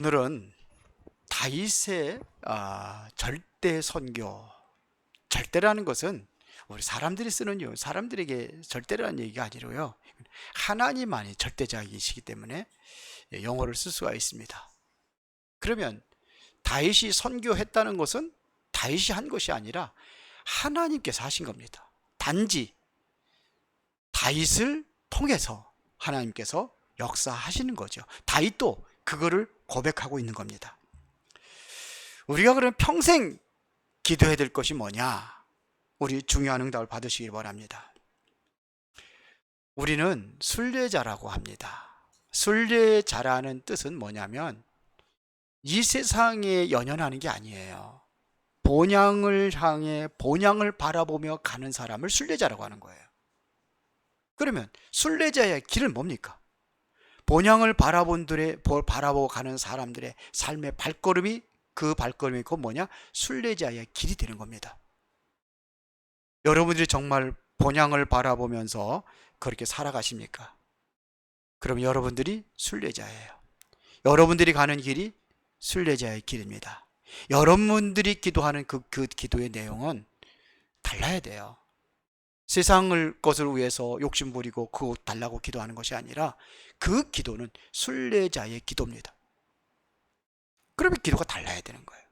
오늘은 다윗의 아, 절대 선교. 절대라는 것은 우리 사람들이 쓰는 요 사람들에게 절대라는 얘기가 아니로요. 하나님만이 절대자이시기 때문에 예, 영어를 쓸 수가 있습니다. 그러면 다윗이 선교했다는 것은 다윗이 한 것이 아니라 하나님께서 하신 겁니다. 단지 다윗을 통해서 하나님께서 역사하시는 거죠. 다윗도 그거를 고백하고 있는 겁니다. 우리가 그럼 평생 기도해야 될 것이 뭐냐? 우리 중요한 응답을 받으시길 바랍니다. 우리는 순례자라고 합니다. 순례자라는 뜻은 뭐냐면 이 세상에 연연하는 게 아니에요. 본향을 향해 본향을 바라보며 가는 사람을 순례자라고 하는 거예요. 그러면 순례자의 길은 뭡니까? 본향을 바라본들의 바라보고 가는 사람들의 삶의 발걸음이 그 발걸음이 그 뭐냐? 순례자의 길이 되는 겁니다. 여러분들이 정말 본향을 바라보면서 그렇게 살아가십니까? 그럼 여러분들이 순례자예요. 여러분들이 가는 길이 순례자의 길입니다. 여러분들이 기도하는 그, 그 기도의 내용은 달라야 돼요. 세상을 것을 위해서 욕심 부리고 그거 달라고 기도하는 것이 아니라 그 기도는 순례자의 기도입니다. 그러면 기도가 달라야 되는 거예요.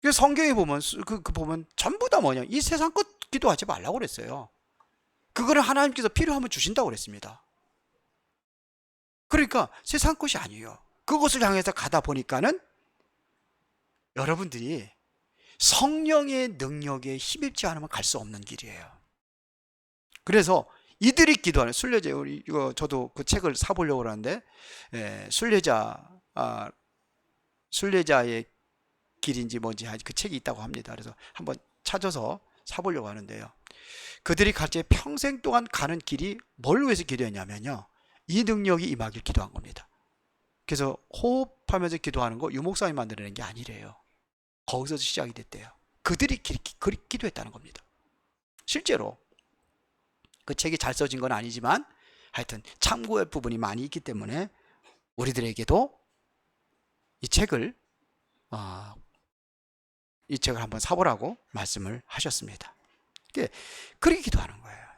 그 성경에 보면 그, 그 보면 전부 다 뭐냐 이 세상 것 기도하지 말라고 그랬어요. 그거를 하나님께서 필요하면 주신다고 그랬습니다. 그러니까 세상 것이 아니에요. 그것을 향해서 가다 보니까는 여러분들이 성령의 능력에 힘입지 않으면 갈 수 없는 길이에요. 그래서 이들이 기도하는 순례자 우리 이거 저도 그 책을 사보려고 하는데 예, 순례자 아, 순례자의 길인지 뭔지 그 책이 있다고 합니다. 그래서 한번 찾아서 사보려고 하는데요. 그들이 같이 평생 동안 가는 길이 뭘 위해서 기도했냐면요. 이 능력이 임하길 기도한 겁니다. 그래서 호흡하면서 기도하는 거 유목사님 만들어낸 게 아니래요. 거기서 시작이 됐대요. 그들이 기, 기, 기도 했다는 겁니다. 실제로 그 책이 잘 써진 건 아니지만 하여튼 참고할 부분이 많이 있기 때문에 우리들에게도 이 책을 어, 이 책을 한번 사보라고 말씀을 하셨습니다. 그렇게 기도하는 거예요.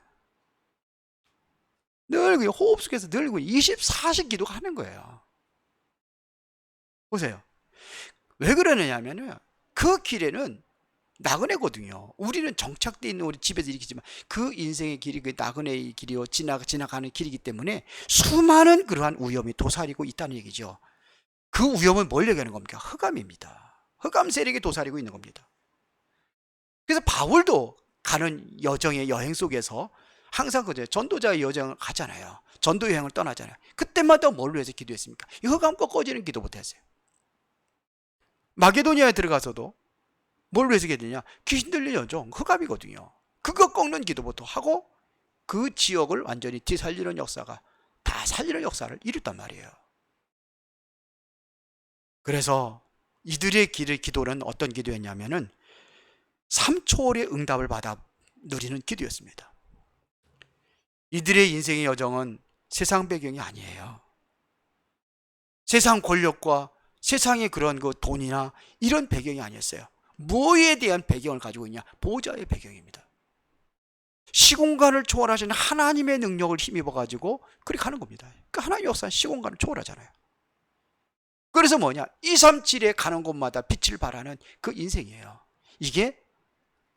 늘 호흡 속에서 늘 24시 기도가 하는 거예요. 보세요. 왜 그러느냐면은 그 길에는 나그네거든요. 우리는 정착되어 있는 우리 집에서 이렇게지만 그 인생의 길이 그 나그네의 길이요 지나 지나가는 길이기 때문에 수많은 그러한 위험이 도사리고 있다는 얘기죠. 그 위험은 뭘 얘기하는 겁니까? 흑암입니다. 흑암 세력이 도사리고 있는 겁니다. 그래서 바울도 가는 여정의 여행 속에서 항상 그제 전도자의 여정을 가잖아요. 전도 여행을 떠나잖아요. 그때마다 뭘로 해서 기도했습니까? 이 흑암 꺾어지는 기도부터 했어요. 마게도니아에 들어가서도 뭘로 해서 기도했냐? 귀신 들린 여정, 흑암이거든요. 그거 꺾는 기도부터 하고 그 지역을 완전히 뒤살리는 역사가 다 살리는 역사를 이뤘단 말이에요. 그래서 이들의 길의 기도는 어떤 기도였냐면은 3초월의 응답을 받아 누리는 기도였습니다. 이들의 인생의 여정은 세상 배경이 아니에요. 세상 권력과 세상의 그런 그 돈이나 이런 배경이 아니었어요. 뭐에 대한 배경을 가지고 있냐? 보좌의 배경입니다. 시공간을 초월하시는 하나님의 능력을 힘입어 가지고 그렇게 하는 겁니다. 그러니까 하나님 역사는 시공간을 초월하잖아요. 그래서 뭐냐? 237에 가는 곳마다 빛을 발하는 그 인생이에요. 이게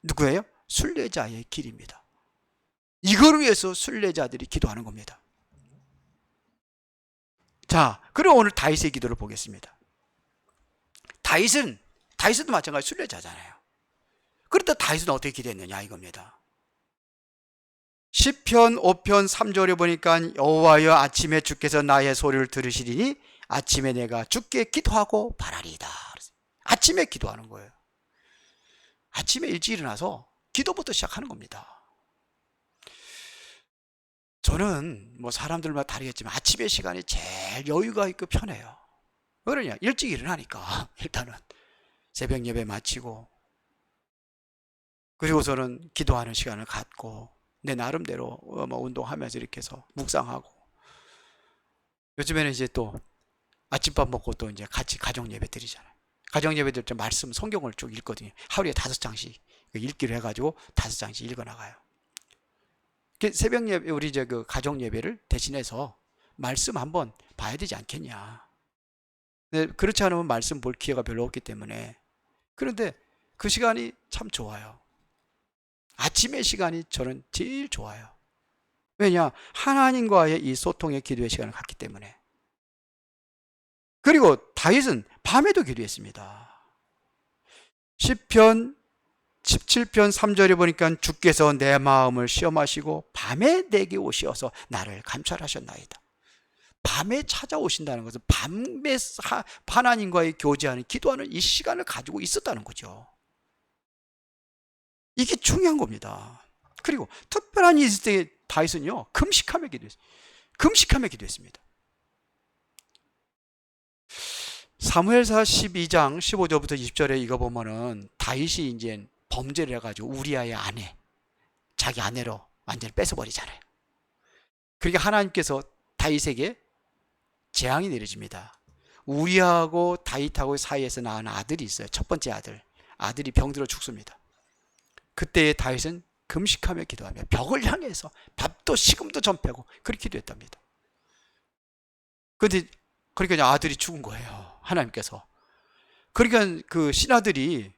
누구예요? 순례자의 길입니다. 이걸 위해서 순례자들이 기도하는 겁니다. 자, 그럼 오늘 다윗의 기도를 보겠습니다. 다윗은 다윗도 마찬가지 순례자잖아요. 그렇다 다윗은 어떻게 기도했느냐 이겁니다. 10편 5편 3절에 보니까 여호와여 아침에 주께서 나의 소리를 들으시리니 아침에 내가 주께 기도하고 바라리이다. 아침에 기도하는 거예요. 아침에 일찍 일어나서 기도부터 시작하는 겁니다. 저는 뭐 사람들마다 다르겠지만 아침의 시간이 제일 여유가 있고 편해요. 왜 그러냐? 일찍 일어나니까 일단은 새벽 예배 마치고 그리고서는 기도하는 시간을 갖고 내 나름대로 뭐 운동하면서 이렇게 해서 묵상하고 요즘에는 이제 또 아침밥 먹고 또 이제 같이 가정 예배 드리잖아요. 가정 예배 드릴 때 말씀 성경을 쭉 읽거든요. 하루에 다섯 장씩 읽기로 해가지고 다섯 장씩 읽어 나가요. 새벽 예배 우리 이제 그 가정 예배를 대신해서 말씀 한번 봐야 되지 않겠냐. 네, 그렇지 않으면 말씀 볼 기회가 별로 없기 때문에 그런데 그 시간이 참 좋아요. 아침의 시간이 저는 제일 좋아요. 왜냐? 하나님과의 이 소통의 기도의 시간을 갖기 때문에. 그리고 다윗은 밤에도 기도했습니다. 10편 17편 3절에 보니까 주께서 내 마음을 시험하시고 밤에 내게 오시어서 나를 감찰하셨나이다. 밤에 찾아오신다는 것은 밤에 하나님과의 교제하는 기도하는 이 시간을 가지고 있었다는 거죠. 이게 중요한 겁니다. 그리고 특별한 있을 때 다윗은요 금식하며 기도했어요. 금식하며 기도했습니다. 사무엘사 12장 15절부터 20절에 이거 보면은 다윗이 이제 범죄를 해가지고 우리아의 아내, 자기 아내로 완전히 뺏어버리잖아요. 그러니까 하나님께서 다윗에게 재앙이 내려집니다. 우리하고 다윗하고 사이에서 낳은 아들이 있어요. 첫 번째 아들. 아들이 병들어 죽습니다. 그때 다윗은 금식하며 기도하며 벽을 향해서 밥도 식음도 전폐하고 그렇게 기도했답니다. 근데 그러니까 아들이 죽은 거예요. 하나님께서. 그러니까 그 신하들이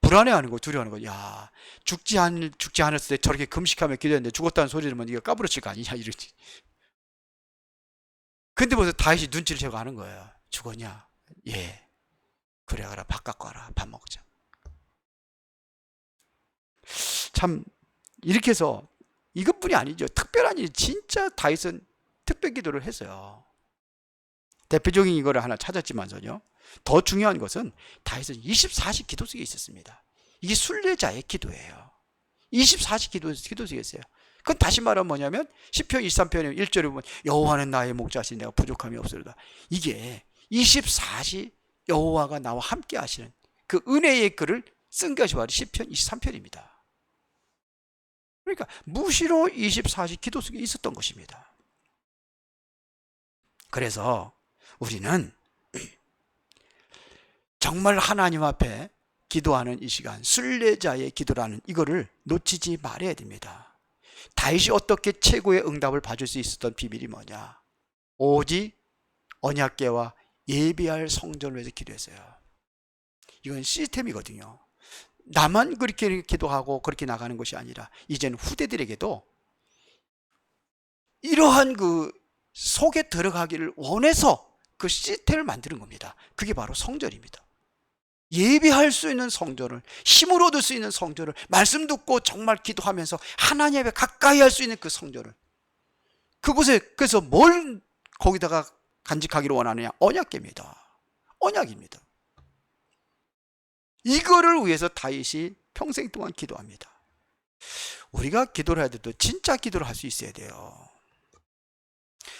불안해하는 거, 두려워하는 거. 야, 죽지 않 죽지 않았을 때 저렇게 금식하며 기도했는데 죽었다는 소리 들으면 이거 까부러칠 거 아니냐 이러지. 근데 벌써 다윗이 눈치를 채고 하는 거예요. 죽었냐? 예. 그래 가라 밥 갖고 와라 밥 먹자. 참 이렇게 해서 이것뿐이 아니죠. 특별한 일 진짜 다윗은 특별 기도를 했어요. 대표적인 이거를 하나 찾았지만서요. 더 중요한 것은 다윗은 24시 기도 속에 있었습니다. 이게 순례자의 기도예요. 24시 기도, 기도 속에 있어요. 그건 다시 말하면 뭐냐면 10편 23편에 1절에 보면 여호와는 나의 목자신 내가 부족함이 없으리다. 이게 24시 여호와가 나와 함께 하시는 그 은혜의 글을 쓴 것이 바로 10편 23편입니다. 그러니까 무시로 24시 기도 속에 있었던 것입니다. 그래서 우리는 정말 하나님 앞에 기도하는 이 시간, 순례자의 기도라는 이거를 놓치지 말아야 됩니다. 다윗이 어떻게 최고의 응답을 받을 수 있었던 비밀이 뭐냐? 오직 언약계와 예비할 성전을 위해서 기도했어요. 이건 시스템이거든요. 나만 그렇게 기도하고 그렇게 나가는 것이 아니라 이제는 후대들에게도 이러한 그 속에 들어가기를 원해서 그 시스템을 만드는 겁니다. 그게 바로 성전입니다. 예비할 수 있는 성전을 힘으로 얻을 수 있는 성전을 말씀 듣고 정말 기도하면서 하나님 앞에 가까이 할 수 있는 그 성전을 그곳에 그래서 뭘 거기다가 간직하기를 원하느냐 언약계입니다. 언약입니다. 이거를 위해서 다윗이 평생 동안 기도합니다. 우리가 기도를 해야 돼도 진짜 기도를 할 수 있어야 돼요.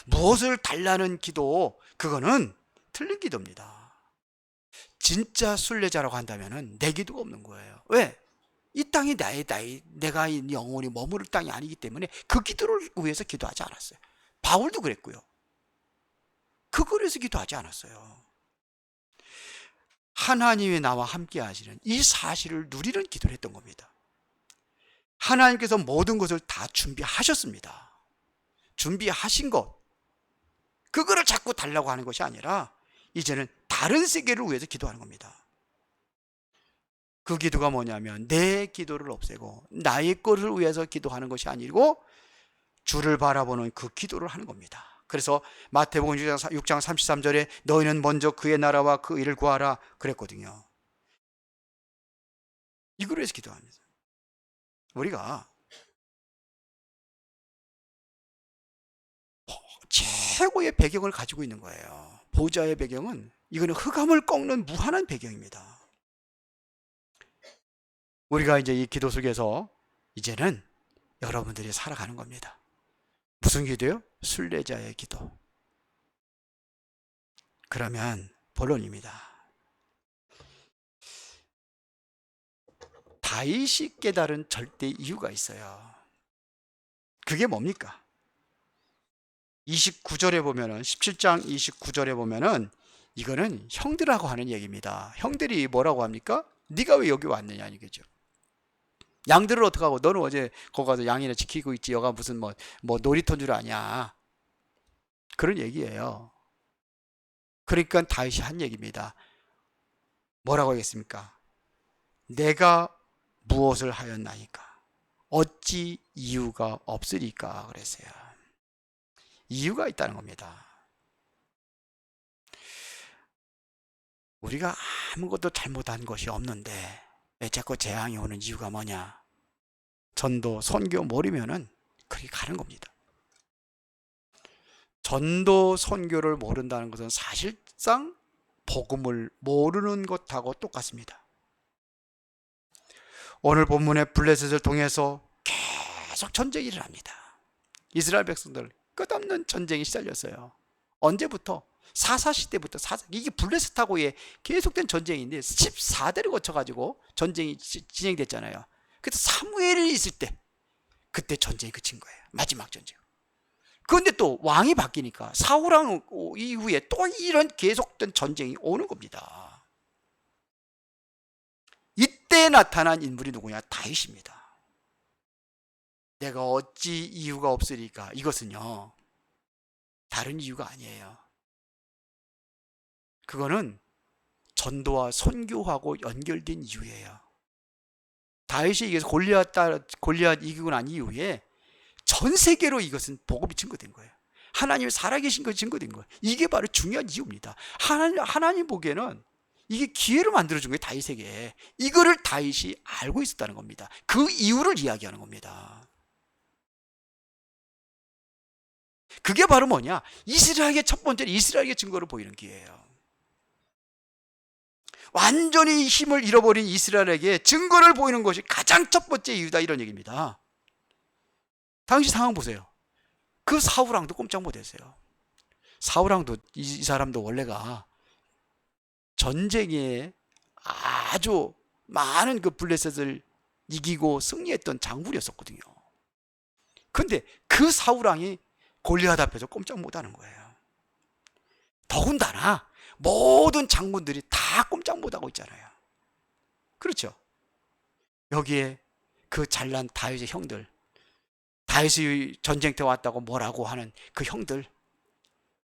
무엇을 달라는 기도, 그거는 틀린 기도입니다. 진짜 순례자라고 한다면 내 기도가 없는 거예요. 왜? 이 땅이 나의 나의 내가 영원히 머무를 땅이 아니기 때문에 그 기도를 위해서 기도하지 않았어요. 바울도 그랬고요. 그걸 위해서 기도하지 않았어요. 하나님이 나와 함께 하시는 이 사실을 누리는 기도를 했던 겁니다. 하나님께서 모든 것을 다 준비하셨습니다. 준비하신 것. 그거를 자꾸 달라고 하는 것이 아니라 이제는 다른 세계를 위해서 기도하는 겁니다. 그 기도가 뭐냐면 내 기도를 없애고 나의 것을 위해서 기도하는 것이 아니고 주를 바라보는 그 기도를 하는 겁니다. 그래서 마태복음 6장 33절에 너희는 먼저 그의 나라와 그 일을 구하라 그랬거든요. 이걸 위해서 기도합니다. 우리가 최고의 배경을 가지고 있는 거예요. 보좌의 배경은 이거는 흑암을 꺾는 무한한 배경입니다. 우리가 이제 이 기도 속에서 이제는 여러분들이 살아가는 겁니다. 무슨 기도요? 순례자의 기도. 그러면 본론입니다. 다윗이 깨달은 절대 이유가 있어요. 그게 뭡니까? 29절에 보면은 17장 29절에 보면은 이거는 형들하고 하는 얘기입니다. 형들이 뭐라고 합니까? 네가 왜 여기 왔느냐 이거죠. 양들을 어떻게 하고 너는 어제 거기 가서 양이나 지키고 있지 여가 무슨 뭐뭐 놀이터인 줄 아냐 그런 얘기예요. 그러니까 다윗이 한 얘기입니다. 뭐라고 하겠습니까? 내가 무엇을 하였나이까? 어찌 이유가 없으리까? 그랬어요. 이유가 있다는 겁니다. 우리가 아무것도 잘못한 것이 없는데 왜 자꾸 재앙이 오는 이유가 뭐냐? 전도, 선교 모르면은 그렇게 가는 겁니다. 전도, 선교를 모른다는 것은 사실상 복음을 모르는 것하고 똑같습니다. 오늘 본문의 블레셋을 통해서 계속 전쟁이 일어납니다. 이스라엘 백성들 끝없는 전쟁이 시달렸어요. 언제부터? 사사 시대부터 사사 이게 블레셋하고의 계속된 전쟁인데 14대를 거쳐가지고 전쟁이 지- 진행됐잖아요. 그래서 사무엘이 있을 때 그때 전쟁이 그친 거예요. 마지막 전쟁. 그런데 또 왕이 바뀌니까 사울왕 이후에 또 이런 계속된 전쟁이 오는 겁니다. 이때 나타난 인물이 누구냐? 다윗입니다. 내가 어찌 이유가 없으리까? 이것은요. 다른 이유가 아니에요. 그거는 전도와 선교하고 연결된 이유예요. 다윗이 이겨서 골리앗 따 골리앗 이기고 난 이후에 전 세계로 이것은 복음이 증거된 거예요. 하나님이 살아계신 것이 증거된 거예요. 이게 바로 중요한 이유입니다. 하나님, 하나님 보기에는 이게 기회로 만들어준 거예요. 다윗에게. 이거를 다윗이 알고 있었다는 겁니다. 그 이유를 이야기하는 겁니다. 그게 바로 뭐냐? 이스라엘의 첫 번째 이스라엘의 증거를 보이는 기회예요. 완전히 힘을 잃어버린 이스라엘에게 증거를 보이는 것이 가장 첫 번째 이유다 이런 얘기입니다. 당시 상황 보세요. 그 사우랑도 꼼짝 못했어요. 사우랑도 이, 이 사람도 원래가 전쟁에 아주 많은 그 블레셋을 이기고 승리했던 장군이었었거든요. 근데 그 사우랑이 골리앗 앞에서 꼼짝 못하는 거예요. 더군다나 모든 장군들이 다 꼼짝 못하고 있잖아요. 그렇죠? 여기에 그 잘난 다윗의 형들, 다윗이 전쟁터 왔다고 뭐라고 하는 그 형들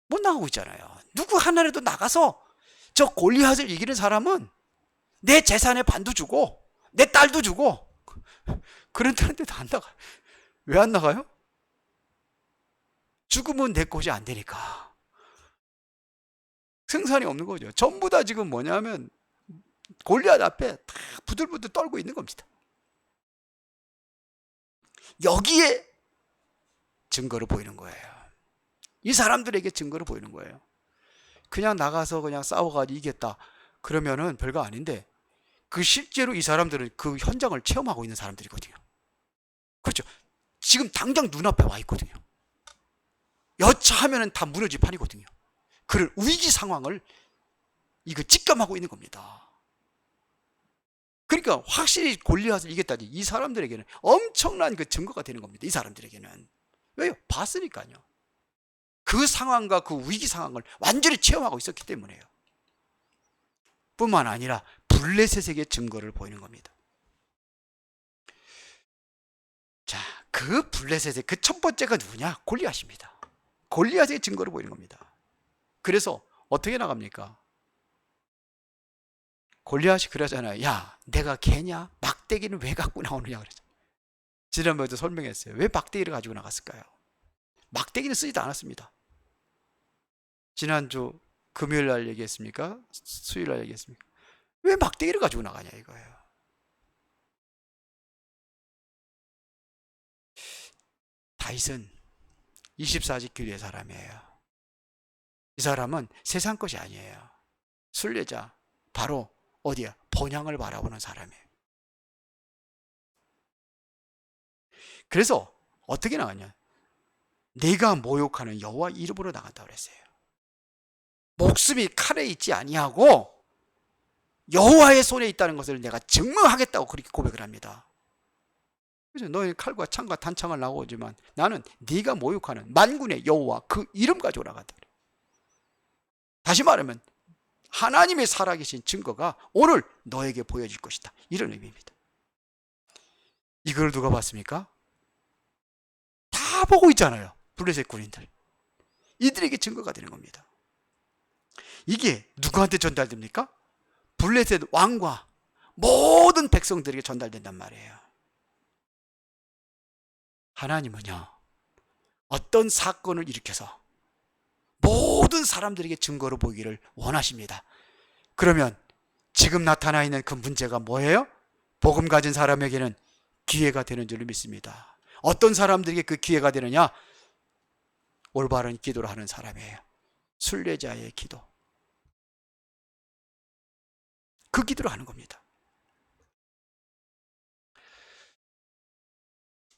못 나가고 있잖아요. 누구 하나라도 나가서 저 골리앗을 이기는 사람은 내 재산의 반도 주고 내 딸도 주고 그런다는데도 안 나가. 왜 안 나가요? 죽으면 내 것이 안 되니까. 생산이 없는 거죠. 전부 다 지금 뭐냐면 골리앗 앞에 다 부들부들 떨고 있는 겁니다. 여기에 증거를 보이는 거예요. 이 사람들에게 증거를 보이는 거예요. 그냥 나가서 그냥 싸워가지고 이겼다. 그러면은 별거 아닌데 그 실제로 이 사람들은 그 현장을 체험하고 있는 사람들이거든요. 그렇죠. 지금 당장 눈앞에 와 있거든요. 여차하면은 다 무너질 판이거든요. 그런 위기 상황을 이거 직감하고 있는 겁니다. 그러니까 확실히 골리앗을 이겼다니 이 사람들에게는 엄청난 그 증거가 되는 겁니다. 이 사람들에게는 왜요? 봤으니까요. 그 상황과 그 위기 상황을 완전히 체험하고 있었기 때문에요. 뿐만 아니라 블레셋에게 증거를 보이는 겁니다. 자, 그 블레셋의 그 첫 번째가 누구냐? 골리앗입니다. 골리앗의 증거를 보이는 겁니다. 그래서 어떻게 나갑니까? 골리앗이 그러잖아요. 야, 내가 개냐? 막대기는 왜 갖고 나오느냐 그러죠. 지난번에도 설명했어요. 왜 막대기를 가지고 나갔을까요? 막대기는 쓰지도 않았습니다. 지난주 금요일 날 얘기했습니까? 수요일 날 얘기했습니까? 왜 막대기를 가지고 나가냐 이거예요. 다윗은 24직 교리의 사람이에요. 이 사람은 세상 것이 아니에요. 순례자, 바로 어디야? 본향을 바라보는 사람이에요. 그래서 어떻게 나가냐? 내가 모욕하는 여호와 이름으로 나간다 그랬어요. 목숨이 칼에 있지 아니하고 여호와의 손에 있다는 것을 내가 증명하겠다고 그렇게 고백을 합니다. 그래서 너희 칼과 창과 단창을 나오지만 나는 네가 모욕하는 만군의 여호와 그 이름 가지고 나간다. 다시 말하면 하나님의 살아계신 증거가 오늘 너에게 보여질 것이다. 이런 의미입니다. 이걸 누가 봤습니까? 다 보고 있잖아요. 블레셋 군인들. 이들에게 증거가 되는 겁니다. 이게 누구한테 전달됩니까? 블레셋 왕과 모든 백성들에게 전달된단 말이에요. 하나님은요, 어떤 사건을 일으켜서 모든 사람들에게 증거로 보기를 원하십니다. 그러면 지금 나타나 있는 그 문제가 뭐예요? 복음 가진 사람에게는 기회가 되는 줄로 믿습니다. 어떤 사람들에게 그 기회가 되느냐? 올바른 기도를 하는 사람이에요. 순례자의 기도. 그 기도를 하는 겁니다.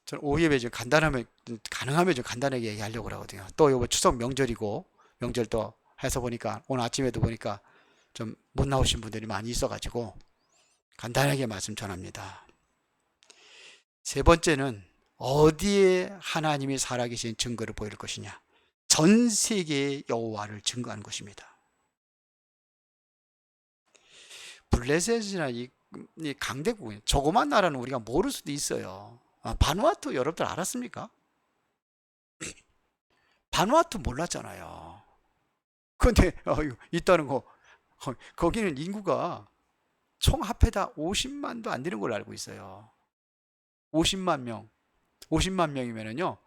저는 오예배 좀 간단하면 가능하면 좀 간단하게 얘기하려고 그러거든요. 또 이번 추석 명절이고 명절도 해서 보니까 오늘 아침에도 보니까 좀 못 나오신 분들이 많이 있어가지고 간단하게 말씀 전합니다. 세 번째는 어디에 하나님이 살아계신 증거를 보일 것이냐? 전 세계의 여호와를 증거하는 것입니다. 블레셋이나 이, 이 강대국 조그만 나라는 우리가 모를 수도 있어요. 아, 바누아투 여러분들 알았습니까? 바누아투 몰랐잖아요. 근데 어, 있다는 거 어, 거기는 인구가 총 합해다 50만도 안 되는 걸로 알고 있어요. 50만 명. 50만 명이면은요.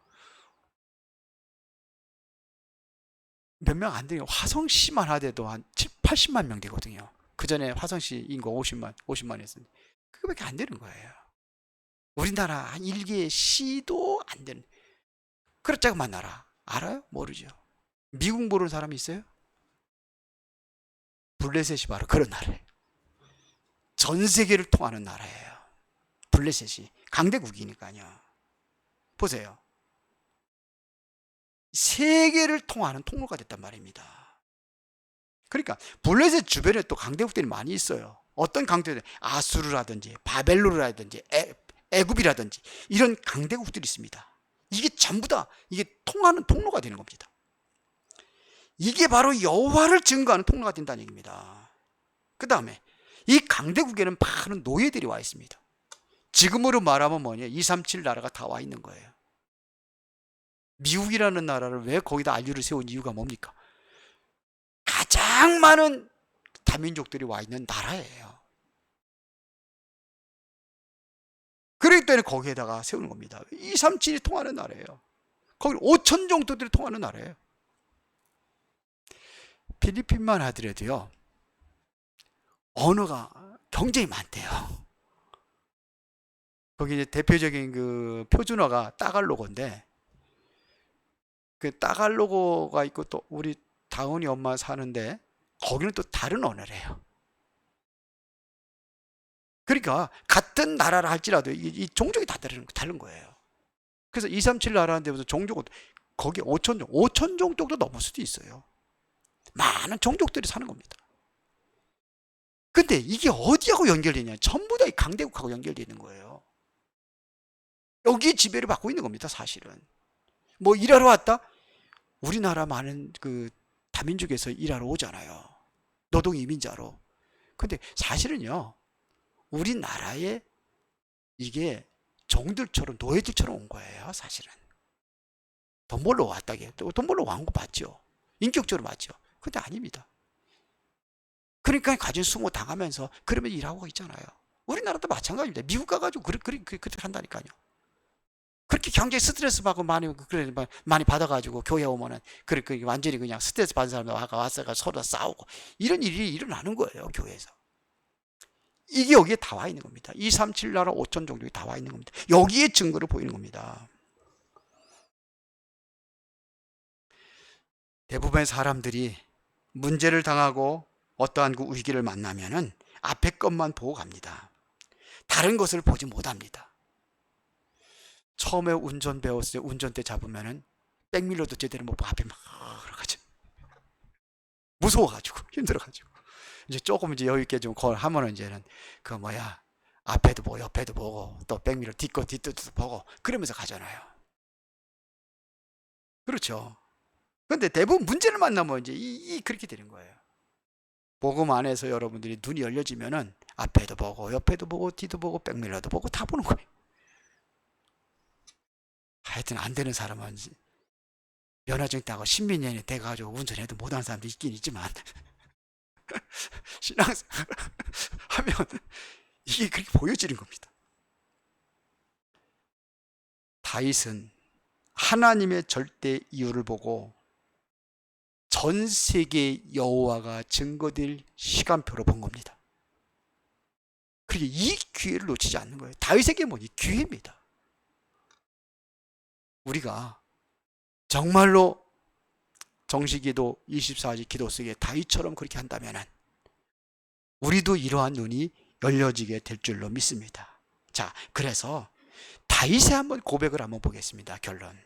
몇 명 안 되요. 화성시만 하대도 한 7, 80만 명 되거든요. 그 전에 화성시 인구 50만, 50만 했는데 그거밖에 안 되는 거예요. 우리나라 한 일개 시도 안 되는 그렇자고 만 나라 알아요? 모르죠. 미국 모르는 사람이 있어요? 블레셋이 바로 그런 나라예요. 전 세계를 통하는 나라예요. 블레셋이 강대국이니까요. 보세요. 세계를 통하는 통로가 됐단 말입니다. 그러니까 블레셋 주변에 또 강대국들이 많이 있어요. 어떤 강대국들? 아수르라든지 바벨로라든지 애, 애굽이라든지 이런 강대국들이 있습니다. 이게 전부 다 이게 통하는 통로가 되는 겁니다. 이게 바로 여호와를 증거하는 통로가 된다는 얘기입니다. 그 다음에 이 강대국에는 많은 노예들이 와 있습니다. 지금으로 말하면 뭐냐? 237 나라가 다 와 있는 거예요. 미국이라는 나라를 왜 거기다 안류를 세운 이유가 뭡니까? 가장 많은 다민족들이 와 있는 나라예요. 그렇기 때문에 거기에다가 세우는 겁니다. 237이 통하는 나라예요. 거기 5천 정도들이 통하는 나라예요. 필리핀만 하더라도요. 언어가 굉장히 많대요. 거기 이제 대표적인 그 표준어가 따갈로고인데 그 따갈로고가 있고 또 우리 다은이 엄마 사는데 거기는 또 다른 언어래요. 그러니까 같은 나라라 할지라도 이, 이 종족이 다 다른, 다른 거예요. 그래서 237 나라인데 무슨 종족은 거기 5천 종, 5천 종족도 넘을 수도 있어요. 많은 종족들이 사는 겁니다. 근데 이게 어디하고 연결되냐? 전부 다 이 강대국하고 연결되어 있는 거예요. 여기 지배를 받고 있는 겁니다, 사실은. 뭐 일하러 왔다? 우리나라 많은 그 다민족에서 일하러 오잖아요. 노동 이민자로. 근데 사실은요, 우리나라에 이게 종들처럼 노예들처럼 온 거예요, 사실은. 돈 벌러 왔다게. 돈 벌러 왕고 맞죠. 인격적으로 맞죠. 근데 아닙니다. 그러니까 가진 수모 당하면서 그러면 일하고 있잖아요. 우리나라도 마찬가지입니다. 미국 가가지고 그렇게, 그렇게, 그렇게 한다니까요. 그렇게 경제 스트레스 받고 많이 많이 받아가지고 교회 오면은 그렇게 완전히 그냥 스트레스 받은 사람들 와가 왔어가 서로 싸우고 이런 일이 일어나는 거예요 교회에서. 이게 여기에 다 와 있는 겁니다. 237 나라 5천 종족이 다 와 있는 겁니다. 여기에 증거를 보이는 겁니다. 대부분의 사람들이 문제를 당하고 어떠한 그 위기를 만나면은 앞에 것만 보고 갑니다. 다른 것을 보지 못합니다. 처음에 운전 배웠을 때 운전대 잡으면은 백밀러도 제대로 못 보고 앞에 막 그러가지고 무서워가지고 힘들어가지고 이제 조금 이제 여유 있게 좀 하면은 이제는 그 뭐야 앞에도 보고 옆에도 보고 또 백밀러 뒷거 뒷뜻도 보고 그러면서 가잖아요. 그렇죠. 근데 대부분 문제를 만나면 이제 이, 이 그렇게 되는 거예요. 복음 안에서 여러분들이 눈이 열려지면은 앞에도 보고 옆에도 보고 뒤도 보고 백밀러도 보고 다 보는 거예요. 하여튼 안 되는 사람은 면허증 따고 신민년이 돼가지고 운전해도 못하는 사람도 있긴 있지만 신앙생활 하면 이게 그렇게 보여지는 겁니다. 다윗은 하나님의 절대 이유를 보고 전 세계 여호와가 증거될 시간표로 본 겁니다. 그리고 이 기회를 놓치지 않는 거예요. 다윗에게 뭐니 기회입니다. 우리가 정말로 정식기도 24시 기도 속에 다윗처럼 그렇게 한다면 우리도 이러한 눈이 열려지게 될 줄로 믿습니다. 자, 그래서 다윗의 한번 고백을 한번 보겠습니다. 결론.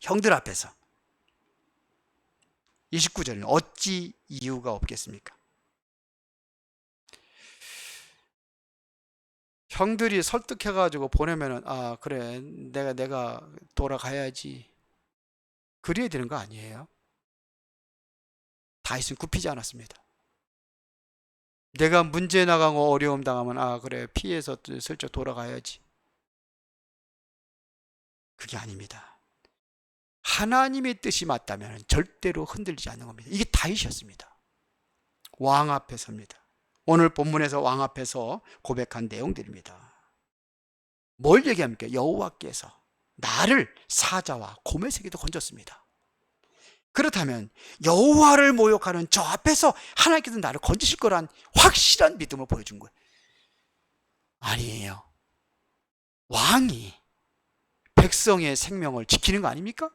형들 앞에서 29절은 어찌 이유가 없겠습니까? 형들이 설득해가지고 보내면은 아 그래 내가 내가 돌아가야지 그래야 되는 거 아니에요? 다윗은 굽히지 않았습니다. 내가 문제 나가고 어려움 당하면 아 그래 피해서 슬쩍 돌아가야지. 그게 아닙니다. 하나님의 뜻이 맞다면 절대로 흔들리지 않는 겁니다. 이게 다윗이었습니다. 왕 앞에 섭니다. 오늘 본문에서 왕 앞에서 고백한 내용들입니다. 뭘 얘기합니까? 여호와께서 나를 사자와 곰의 세계도 건졌습니다. 그렇다면 여호와를 모욕하는 저 앞에서 하나님께서 나를 건지실 거란 확실한 믿음을 보여준 거예요. 아니에요. 왕이 백성의 생명을 지키는 거 아닙니까?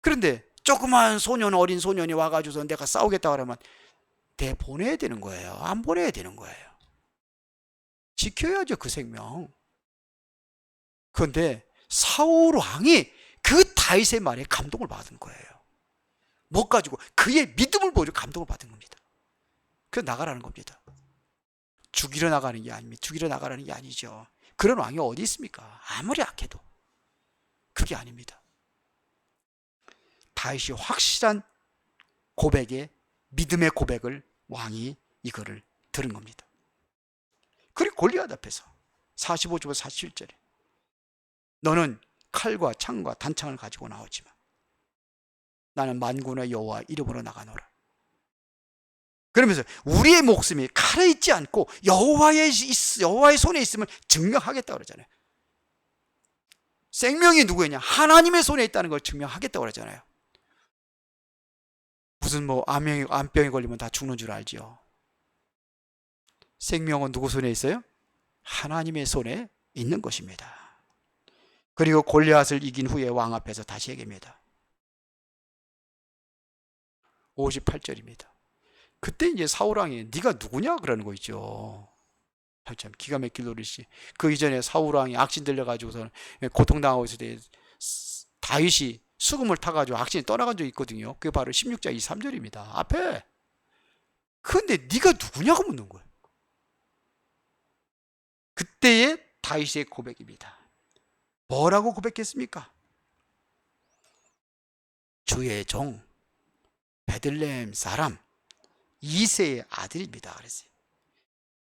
그런데 조그만 소년 어린 소년이 와가지고서 내가 싸우겠다 그러면 대 보내야 되는 거예요. 안 보내야 되는 거예요. 지켜야죠 그 생명. 그런데 사울 왕이 그 다윗의 말에 감동을 받은 거예요. 못 가지고 그의 믿음을 보여 감동을 받은 겁니다. 그 나가라는 겁니다. 죽이러 나가는 게 아닙니다. 죽이러 나가라는 게 아니죠. 그런 왕이 어디 있습니까? 아무리 악해도 그게 아닙니다. 다윗이 확실한 고백에 믿음의 고백을 왕이 이거를 들은 겁니다. 그리고 골리앗 앞에서 45절 47절에 너는 칼과 창과 단창을 가지고 나오지만 나는 만군의 여호와 이름으로 나가노라. 그러면서 우리의 목숨이 칼에 있지 않고 여호와의 여호와의 손에 있음을 증명하겠다 그러잖아요. 생명이 누구였냐? 하나님의 손에 있다는 걸 증명하겠다 그러잖아요. 무슨 뭐 암병이, 암병이 걸리면 다 죽는 줄 알지요. 생명은 누구 손에 있어요? 하나님의 손에 있는 것입니다. 그리고 골리앗을 이긴 후에 왕 앞에서 다시 얘기합니다. 58절입니다. 그때 이제 사울왕이 네가 누구냐 그러는 거 있죠. 참 기가 막힐 노릇이. 그 이전에 사울왕이 악신 들려가지고서 고통당하고 있을 때 다윗이 수금을 타가지고 악신이 떠나간 적이 있거든요. 그게 바로 16장 23절입니다. 앞에. 근데 네가 누구냐고 묻는 거예요. 그때의 다윗의 고백입니다. 뭐라고 고백했습니까? 주의 종 베들레헴 사람 이세의 아들입니다. 그랬어요.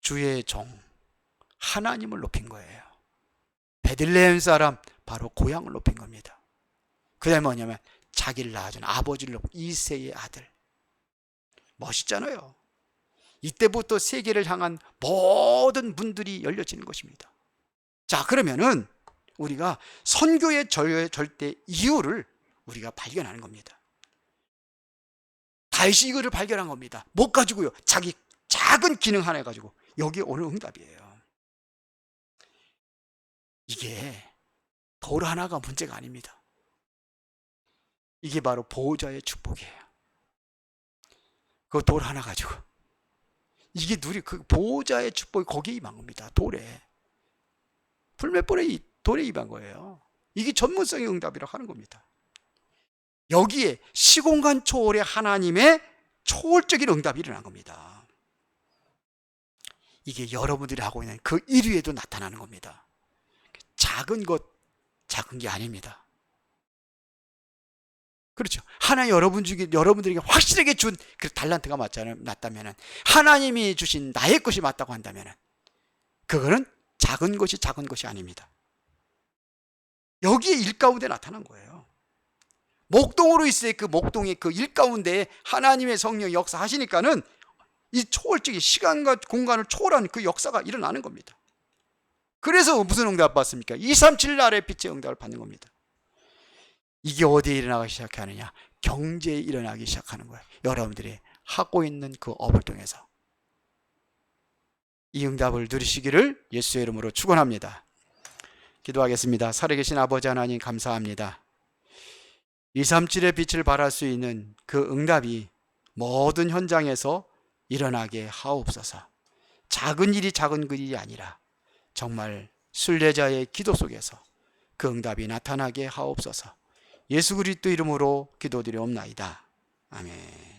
주의 종 하나님을 높인 거예요. 베들레헴 사람 바로 고향을 높인 겁니다. 그다음에 뭐냐면 자기를 낳아준 아버지를 놓고 이세의 아들. 멋있잖아요. 이때부터 세계를 향한 모든 문들이 열려지는 것입니다. 자, 그러면은 우리가 선교의 절대 이유를 우리가 발견하는 겁니다. 다윗이 이거를 발견한 겁니다. 못 가지고요. 자기 작은 기능 하나 가지고 여기 오늘 응답이에요. 이게 돌 하나가 문제가 아닙니다. 이게 바로 보호자의 축복이에요. 그 돌 하나 가지고 이게 누리 그 보호자의 축복이 거기에 임한 겁니다. 돌에 불몇번에 돌에 임한 거예요. 이게 전문성의 응답이라고 하는 겁니다. 여기에 시공간 초월의 하나님의 초월적인 응답이 일어난 겁니다. 이게 여러분들이 하고 있는 그 1위에도 나타나는 겁니다. 작은 것, 작은 게 아닙니다. 그렇죠. 하나 여러분 중에 여러분들에게 확실하게 준 그 달란트가. 맞다면은 하나님이 주신 나의 것이 맞다고 한다면은 그거는 작은 것이 작은 것이 아닙니다. 여기에 일 가운데 나타난 거예요. 목동으로 있을 그 목동의 그일 가운데 하나님의 성령 역사하시니까는 이 초월적인 시간과 공간을 초월한 그 역사가 일어나는 겁니다. 그래서 무슨 응답 받습니까? 237 날의 빛의 응답을 받는 겁니다. 이게 어디에 일어나기 시작하느냐? 경제에 일어나기 시작하는 거예요. 여러분들이 하고 있는 그 업을 통해서. 이 응답을 누리시기를 예수의 이름으로 축원합니다. 기도하겠습니다. 살아계신 아버지 하나님 감사합니다. 237의 빛을 발할 수 있는 그 응답이 모든 현장에서 일어나게 하옵소서. 작은 일이 작은 그 일이 아니라 정말 순례자의 기도 속에서 그 응답이 나타나게 하옵소서. 예수 그리스도 이름으로 기도드리옵나이다. 아멘.